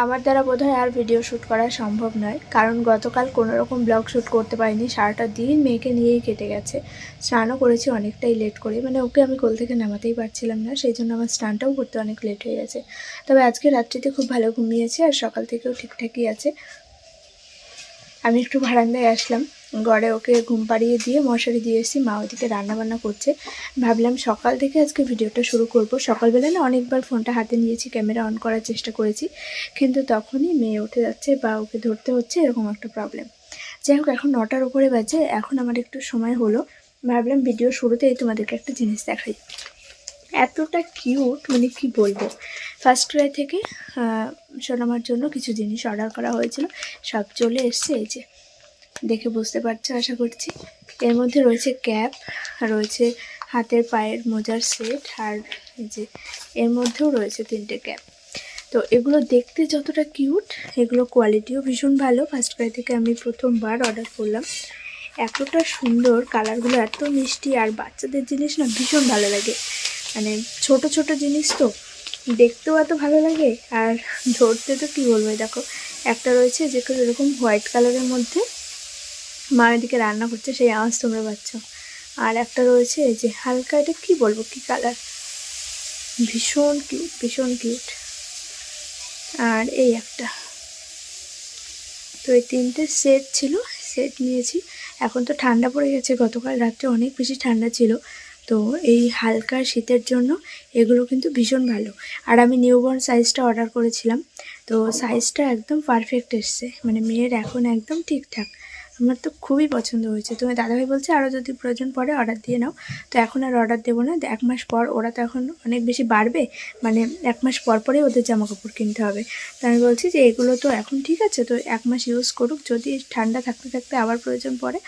আমার দ্বারা বোধহয় আর ভিডিও শ্যুট করা সম্ভব নয়, কারণ গতকাল কোনো রকম ব্লগ শ্যুট করতে পারিনি। সারাটা দিন মেয়েকে নিয়েই কেটে গেছে। স্নানও করেছি অনেকটাই লেট করে। মানে ওকে আমি কোল থেকে নামাতেই পারছিলাম না, সেই জন্য আমার স্নানটাও করতে অনেক লেট হয়ে গেছে। তবে আজকে রাত্রিতে খুব ভালো ঘুমিয়েছে আর সকাল থেকেও ঠিকঠাকই আছে। আমি একটু বারান্দায় আসলাম। ঘরে ওকে ঘুম পাড়িয়ে দিয়ে মশারি দিয়ে এসেছি মা ওদিকে রান্নাবান্না করছে। ভাবলাম সকাল থেকে আজকে ভিডিওটা শুরু করব। সকালবেলা না অনেকবার ফোনটা হাতে নিয়েছি, ক্যামেরা অন করার চেষ্টা করেছি। কিন্তু তখনই মেয়ে উঠে যাচ্ছে বা ওকে ধরতে হচ্ছে এরকম একটা প্রবলেম যাই হোক, এখন নটার উপরে বাজে, এখন আমার একটু সময় হলো। ভাবলাম ভিডিও শুরুতেই তোমাদেরকে একটা জিনিস দেখাই। এতটা কিউট মানে কি বলব? ফার্স্ট ক্রাই থেকে সোনামার জন্য কিছু জিনিস অর্ডার করা হয়েছিল। সব চলে এসছে, এই যে। দেখে বুঝতে পারছ, আশা করছি। এর মধ্যে রয়েছে ক্যাপ রয়েছে হাতের পায়ের মোজার সেট, আর যে এর মধ্যেও রয়েছে তিনটে ক্যাপ। তো এগুলো দেখতে যতটা কিউট, এগুলো কোয়ালিটিও ভীষণ ভালো। ফার্স্ট ক্রাই থেকে আমি প্রথমবার অর্ডার করলাম। এতটা সুন্দর, কালারগুলো এত মিষ্টি, আর বাচ্চাদের জিনিস না ভীষণ ভালো লাগে। মানে ছোট ছোট জিনিস তো, দেখতেও এত ভালো লাগে, আর ধরতে তো কী বলব দেখো। একটা রয়েছে যে এরকম হোয়াইট কালারের মধ্যে মা এদিকে রান্না করছে, সেই আওয়াজ তোমরা পাচ্ছ। আর একটা রয়েছে যে হালকা এটা কী বলব, কী কালার ভীষণ কিউট ভীষণ কিউট আর এই একটা। তো এই তিনটে সেট ছিল সেট নিয়েছি। এখন তো ঠান্ডা পড়ে গেছে, গতকাল রাত্রে অনেক বেশি ঠান্ডা ছিল। তো এই হালকা শীতের জন্য এগুলো কিন্তু ভীষণ ভালো। আর আমি নিউবর্ন সাইজটা অর্ডার করেছিলাম। তো সাইজটা একদম পারফেক্ট এসছে। মানে মেয়ের এখন একদম ঠিকঠাক। আমার তো খুবই পছন্দ হয়েছে। তুমি দাদাভাই বলছে আরও যদি প্রয়োজন পড়ে অর্ডার দিয়ে নাও। তো এখন আর অর্ডার দেবো না। এক মাস পর ওরা তো এখন অনেক বেশি বাড়বে মানে এক মাস পর পরেই ওদের জামা কাপড় কিনতে হবে। তো আমি বলছি যে, এগুলো তো এখন ঠিক আছে, তো এক মাস ইউজ করুক। যদি ঠান্ডা থাকতে থাকতে আবার প্রয়োজন পড়ে,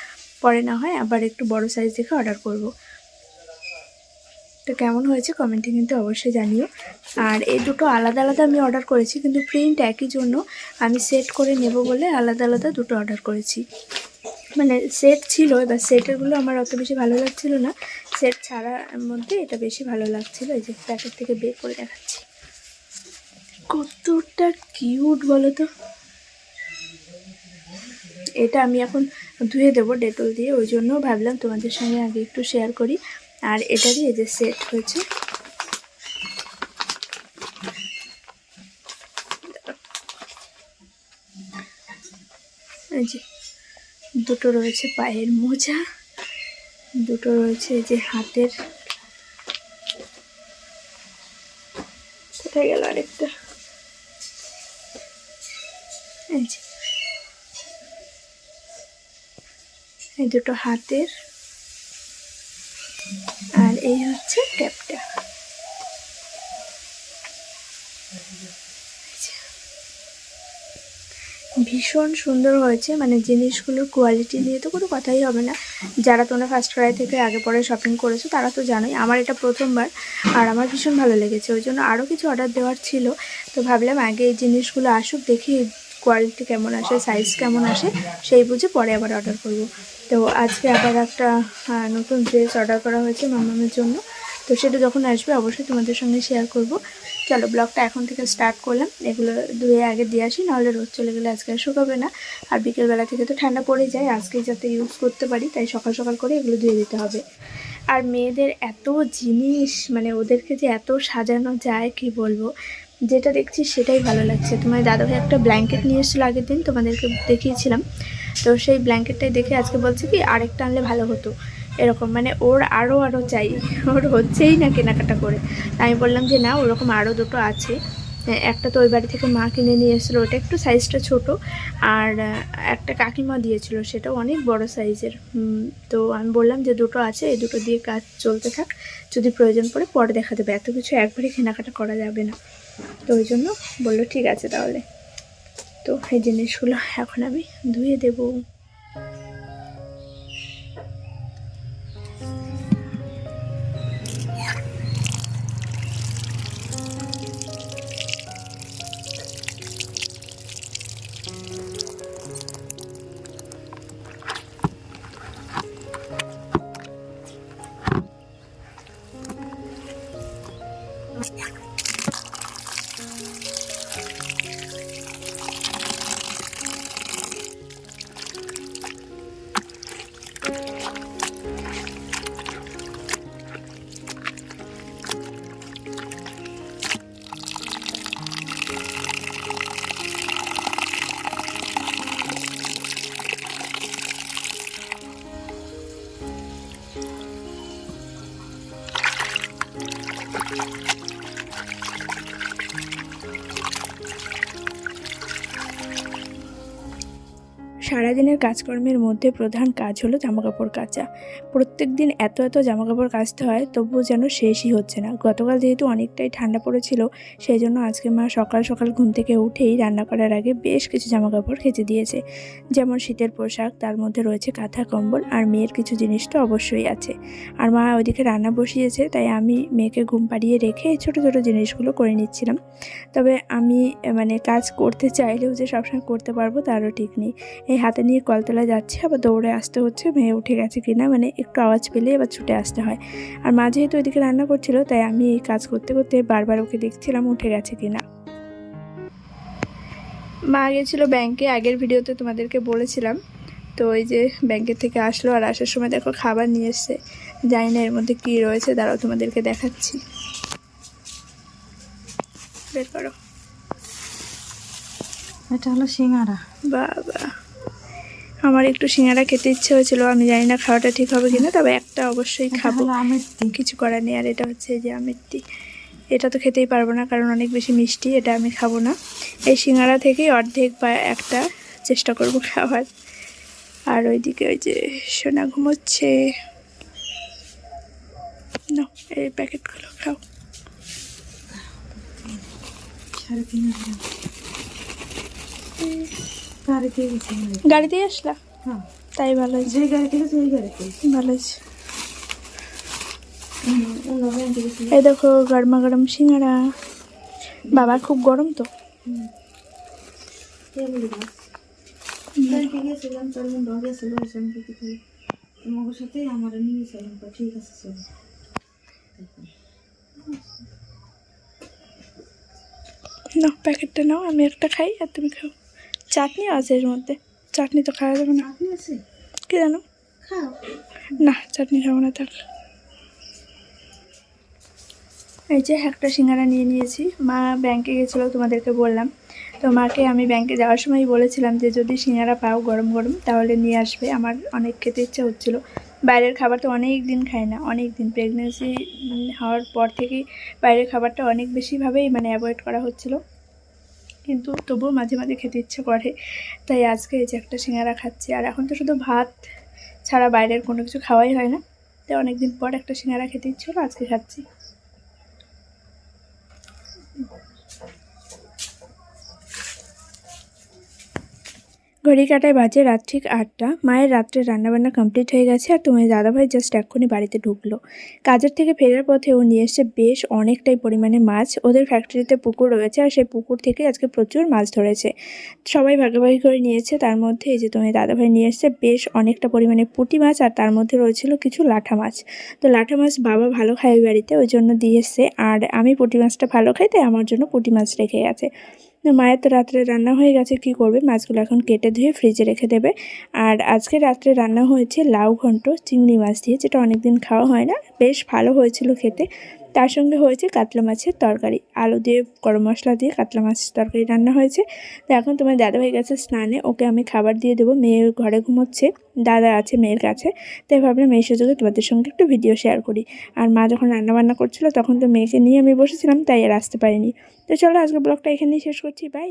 পরে না হয় আবার একটু বড় সাইজ দেখে অর্ডার করব। তো কেমন হয়েছে কমেন্টে কিন্তু অবশ্যই জানিও। আর এই দুটো আলাদা আলাদা আমি অর্ডার করেছি, কিন্তু প্রিন্ট একই জন্য আমি সেট করে নেব বলে আলাদা আলাদা দুটো অর্ডার করেছি। মানে সেট ছিল, এবার সেটেরগুলো আমার অত বেশি ভালো লাগছিল না। সেট ছাড়ার মধ্যে এটা বেশি ভালো লাগছিল, এই যে প্যাকেট থেকে বের করে দেখাচ্ছি। কতটা কিউট বলো তো এটা আমি এখন ধুয়ে দেবো ডেটল দিয়ে, ওই জন্য ভাবলাম তোমাদের সঙ্গে আগে একটু শেয়ার করি। আর এটারই এই যে সেট হয়েছে, এই যে দুটো রয়েছে পায়ের মোজা, দুটো রয়েছে যে হাতের কোথায় গেল আরেকটা? এই দুটো হাতের। আর এই হচ্ছে ক্যাপটা। ভীষণ সুন্দর হয়েছে। মানে জিনিসগুলোর কোয়ালিটি নিয়ে তো কোনো কথাই হবে না। যারা তোমরা ফার্স্ট ক্রাই থেকে আগে পরে শপিং করেছ, তারা তো জানোই আমার এটা প্রথমবার আর আমার ভীষণ ভালো লেগেছে। ওই জন্য আরও কিছু অর্ডার দেওয়ার ছিল। তো ভাবলাম আগে এই জিনিসগুলো আসুক, দেখি কোয়ালিটি কেমন আসে সাইজ কেমন আসে, সেই বুঝে পরে আবার অর্ডার করব। তো আজকে আবার একটা নতুন ড্রেস অর্ডার করা হয়েছে মামামের জন্য। তো সেটা যখন আসবে অবশ্যই তোমাদের সঙ্গে শেয়ার করব। চলো ব্লগটা এখন থেকে স্টার্ট করলাম। এগুলো ধুয়ে আগে দিয়ে আসি, নাহলে রোদ চলে গেলে আজকে আর শুকাবে না। আর বিকেলবেলা থেকে তো ঠান্ডা পড়ে যায় আজকে যাতে ইউজ করতে পারি, তাই সকাল সকাল করে এগুলো ধুয়ে দিতে হবে। আর মেয়েদের এত জিনিস মানে ওদেরকে যে এত সাজানো যায়, কি বলব? যেটা দেখছি সেটাই ভালো লাগছে। তোমার দাদাভাই একটা ব্ল্যাঙ্কেট নিয়ে এসেছিল আগের দিন, তোমাদেরকে দেখিয়েছিলাম। তো সেই ব্ল্যাঙ্কেটটাই দেখে আজকে বলছে কি, আরেকটা আনলে ভালো হতো। এরকম মানে ওর আরও আরও চাই, ওর হচ্ছেই না কেনাকাটা করে। আমি বললাম যে না, ওরকম আরও দুটো আছে। একটা তো ওই বাড়ি থেকে মা কিনে নিয়ে এসেছিল, ওটা একটু সাইজটা ছোট। আর একটা কাকিমা দিয়েছিল সেটাও অনেক বড় সাইজের তো আমি বললাম যে দুটো আছে, এই দুটো দিয়ে কাজ চলতে থাক। যদি প্রয়োজন পড়ে পরে দেখা দেবে, এত কিছু একবারে কেনাকাটা করা যাবে না। তো ওই জন্য বলল, ঠিক আছে তাহলে। তো এই জিনিসগুলো এখন আমি ধুয়ে দেবো। সারাদিনের কাজকর্মের মধ্যে প্রধান কাজ হলো জামাকাপড় কাচা। প্রত্যেক দিন এত এত জামাকাপড় কাচতে হয়, তবুও যেন শেষই হচ্ছে না। গতকাল যেহেতু অনেকটাই ঠান্ডা পড়েছিল সেই জন্য আজকে মা সকাল সকাল ঘুম থেকে উঠেই রান্না করার আগে বেশ কিছু জামাকাপড় কেচে দিয়েছে। যেমন শীতের পোশাক, তার মধ্যে রয়েছে কাঁথা, কম্বল আর মেয়ের কিছু জিনিস তো অবশ্যই আছে। আর মা ওইদিকে রান্না বসিয়েছে, তাই আমি মেয়েকে ঘুম পাড়িয়ে রেখে ছোটো ছোটো জিনিসগুলো করে নিচ্ছিলাম। তবে আমি মানে কাজ করতে চাইলেও যে সবসময় করতে পারব তারও ঠিক নেই। এই হাতে নিয়ে কলতলা যাচ্ছে আবার দৌড়ে আসতে হচ্ছে মেয়ে উঠে গেছে কিনা মানে একটু আওয়াজ পেলে এবার ছুটে আসতে হয়। আর মা যেহেতু ওইদিকে রান্না করছিল তাই আমি এই কাজ করতে করতে বারবার ওকে দেখছিলাম উঠে গেছে কিনা মা গেছিল ব্যাংকে আগের ভিডিওতে তোমাদেরকে বলেছিলাম। তো ওই যে ব্যাংকের থেকে আসলো আর আসার সময় দেখো খাবার নিয়ে এসছে। জানি না এর মধ্যে কী রয়েছে দাঁড়াও তোমাদেরকে দেখাচ্ছি। বের করো। এটা হলো সিঙ্গারা। বাবা। আমার একটু সিঙ্গারা খেতে ইচ্ছে হয়েছিল আমি জানি না খাওয়াটা ঠিক হবে কিনা তবে একটা অবশ্যই খাব। কিছু করার নেই আর এটা হচ্ছে যে আমের টি এটা তো খেতেই পারব না কারণ অনেক বেশি মিষ্টি এটা আমি খাব না। এই সিঙ্গারা থেকেই অর্ধেক বা একটা চেষ্টা করব খাওয়ার। আর ওইদিকে ওই যে সোনা ঘুমোচ্ছে। না এই প্যাকেটগুলো খাও। সাড়ে তিন হাজার গাড়ি দিয়ে গেছে গাড়ি। গাড়িতেই আসলা? হ্যাঁ। তাই ভালো হয়েছে। যে গাড়ি থেকে সেই গাড়ি থেকে ভালো হয়েছে। গেছি। এই দেখো গরমা গরম সিঙ্গারা। বাবা খুব গরম তো। না প্যাকেটটা নাও আমি একটা খাই আর তুমি খাও। চাটনি আছে এর মধ্যে। চাটনি তো খাওয়া যাবে না। কি জানো? না চাটনি খাব না থাক। এই যে একটা সিঙ্গারা নিয়ে নিয়েছি। মা ব্যাংকে গেছিল তোমাদেরকে বললাম। তো মাকে আমি ব্যাংকে যাওয়ার সময় বলেছিলাম যে যদি সিঙ্গারা পাও গরম গরম তাহলে নিয়ে আসবে। আমার অনেক খেতে ইচ্ছা হচ্ছিল। বাইরের খাবার তো অনেক দিন খাই না অনেক দিন। প্রেগনেন্সি হওয়ার পর থেকেই বাইরের খাবারটা অনেক বেশিভাবেই মানে অ্যাভয়েড করা হচ্ছিল। কিন্তু তবুও মাঝে মাঝে খেতে ইচ্ছে করে। তাই আজকে এই যে একটা সিঙ্গারা খাচ্ছি। আর এখন তো শুধু ভাত ছাড়া বাইরের কোনো কিছু খাওয়াই হয় না। তাই অনেকদিন পর একটা সিঙ্গারা খেতে ইচ্ছে হলো আজকে খাচ্ছি। ঘড়ি কাটায় বাজে রাত ঠিক আটটা। মায়ের রাত্রে রান্নাবান্না কমপ্লিট হয়ে গেছে আর তোমার দাদাভাই জাস্ট এক্ষুনি বাড়িতে ঢুকলো। কাজের থেকে ফেরার পথে ও নিয়ে এসছে বেশ অনেকটাই পরিমাণে মাছ। ওদের ফ্যাক্টরিতে পুকুর রয়েছে আর সেই পুকুর থেকে আজকে প্রচুর মাছ ধরেছে। সবাই ভাগাভাগি করে নিয়েছে। তার মধ্যে এই যে তোমার দাদাভাই নিয়ে এসছে, বেশ অনেকটা পরিমাণে পুঁটি মাছ আর তার মধ্যে রয়েছিল কিছু লাঠা মাছ। তো লাঠা মাছ বাবা ভালো খায় বাড়িতে, ওই জন্য দিয়ে এসছে আর আমি পুঁটি মাছটা ভালো খাই, তাই আমার জন্য পুঁটি মাছ রেখে গেছে। মায়ের তো রাত্রে রান্না হয়ে গেছে, কি করবে? মাছগুলো এখন কেটে ধুয়ে ফ্রিজে রেখে দেবে। আর আজকে রাত্রে রান্না হয়েছে লাউ ঘন্ট, চিংড়ি মাছ দিয়ে, যেটা অনেকদিন খাওয়া হয় না। বেশ ভালো হয়েছিল খেতে। তার সঙ্গে হয়েছে কাতলা মাছের তরকারি। আলু দিয়ে গরম মশলা দিয়ে কাতলা মাছের তরকারি রান্না হয়েছে। তো এখন তোমার দাদা হয়ে গেছে স্নানে ওকে আমি খাবার দিয়ে দেবো। মেয়ে ঘরে ঘুমোচ্ছে, দাদা আছে মেয়ের কাছে। তাই ভাবলাম মেয়ের সুযোগে তোমাদের সঙ্গে একটু ভিডিও শেয়ার করি। আর মা যখন রান্না বান্না করছিল তখন তো মেয়েকে নিয়ে আমি বসেছিলাম, তাই আর আসতে পারিনি। তো চলো আজকে ব্লগটা এখানেই শেষ করছি। বাই